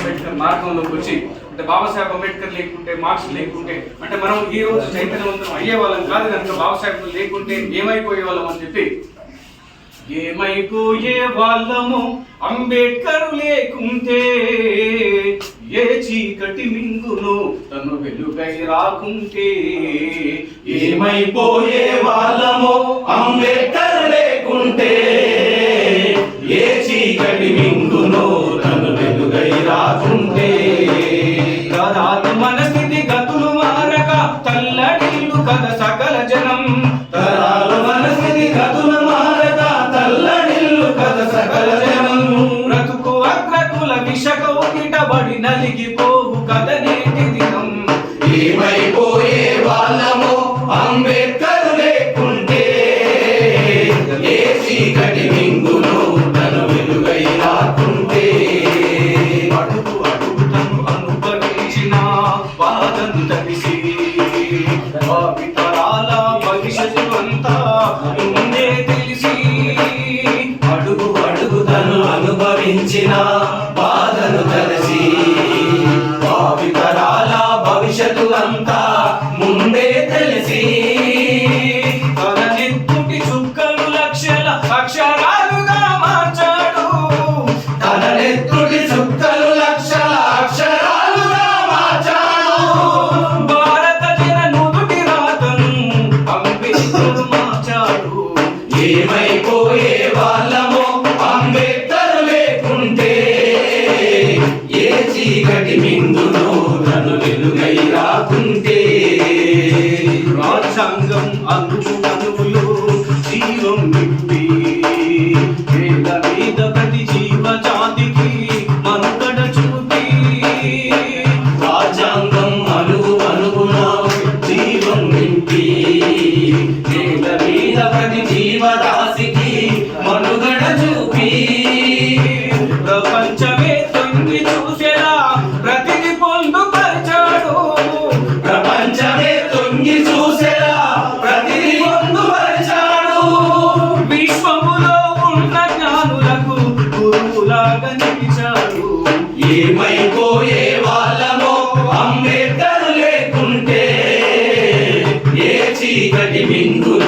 అంబేద్కర్ మార్గంలోకి వచ్చి అంటే బాబాసాహెబ్ అంబేద్కర్ లేకుంటే మార్క్స్ లేకుంటే అంటే మనం ఈ రోజు చైతన్యవంతం అయ్యే వాళ్ళం కాదు కనుక బాబాసాహెబ్ లేకుంటే ఏమైపోయే వాళ్ళం అని చెప్పి ఏమైపోయే వాళ్ళము అంబేద్కర్ లేకుంటే ఏ చీకటి మింగును తను వెలుగై రాకుంటే ఏమైపోయే వాళ్ళము అంబేద్కర్ లేకుంటే ఏ చీకటి మింగు విషకౌకిటబడి నలిగిపోవు కథ నేటి దినం. ఏమైపోయే వాళ్ళము అంబేద్కర్ లేకుంటే ఏ చీకటి తను వెలుగై రాకుంటే అడుగు అడుగుతను అనుభవించిన బాధను తడిసి భావితరాల భవిష్యత్తు అంతా ముందే తెలిసి. అడుగు అనుభవించిన ఏమైపోయే వాళ్ళము అంబేద్కర్ లేకుంటే ఏ చీకటి వెలుగై 장정 안중하고요 이런 నిర్మైపోయే వాళ్ళమో అంబేద్కర్ లేకుంటే ఏ చీకటి బిందు